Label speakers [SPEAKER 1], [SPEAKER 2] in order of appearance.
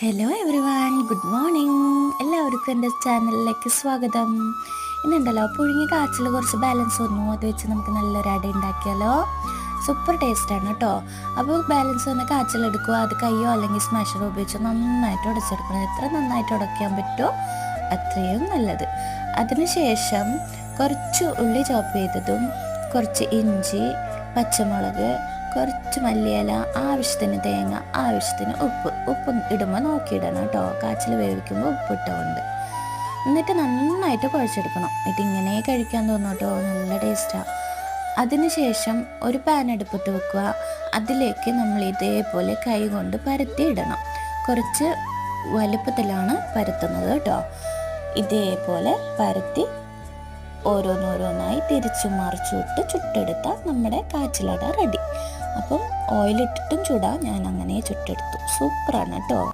[SPEAKER 1] Hello everyone good morning എല്ലാവർക്കും എന്റെ ചാനലിലേക്ക് സ്വാഗതം. ഇന്നുണ്ടല്ലോ പുഴുങ്ങിയ കാച്ചിൽ കുറച്ച് ബാലൻസ് വന്നു. അത് വെച്ച് നമുക്ക് നല്ലൊരു അട ഉണ്ടാക്കിയാലോ? സൂപ്പർ ടേസ്റ്റാണ് കേട്ടോ അപ്പോൾ ബാലൻസ് വന്ന കാച്ചിൽ എടുക്കുക അത് കയ്യോ അല്ലെങ്കിൽ സ്മാഷറോ ഉപയോഗിച്ച് നന്നായിട്ട് ഉടച്ചെടുക്കണം. എത്ര നന്നായിട്ട് ഉടയ്ക്കാൻ പറ്റുമോ അത്രയും നല്ലത്. അതിനുശേഷം കുറച്ച് ഉള്ളി ചോപ്പ് ചെയ്തതും കുറച്ച് ഇഞ്ചി പച്ചമുളക് കുറച്ച് മല്ലിയില ആവശ്യത്തിന് തേങ്ങ ആവശ്യത്തിന് ഉപ്പ്. ഉപ്പ് ഇടുമ്പോൾ നോക്കിയിടണം കേട്ടോ. കാച്ചിൽ വേവിക്കുമ്പോൾ ഉപ്പ് ഇട്ടുകൊണ്ട് എന്നിട്ട് നന്നായിട്ട് കുഴച്ചെടുക്കണം. ഇതിങ്ങനെ കഴിക്കാൻ തോന്നും കേട്ടോ. നല്ല ടേസ്റ്റാണ് അതിനുശേഷം ഒരു പാൻ എടുപ്പത്ത് വെക്കുക. അതിലേക്ക് നമ്മൾ ഇതേപോലെ കൈ കൊണ്ട് പരത്തി ഇടണം കുറച്ച് വലുപ്പത്തിലാണ് പരത്തുന്നത് കേട്ടോ. ഇതേപോലെ പരത്തി ഓരോന്നോരോന്നായി തിരിച്ചു മറിച്ചു ഇട്ട് ചുട്ടെടുത്താൽ നമ്മുടെ കാച്ചിലട റെഡി. അപ്പം ഓയിലിട്ടിട്ടും ചുടാം. ഞാൻ അങ്ങനെ ചുട്ടെടുത്തു. സൂപ്പറാണ് കേട്ടോ.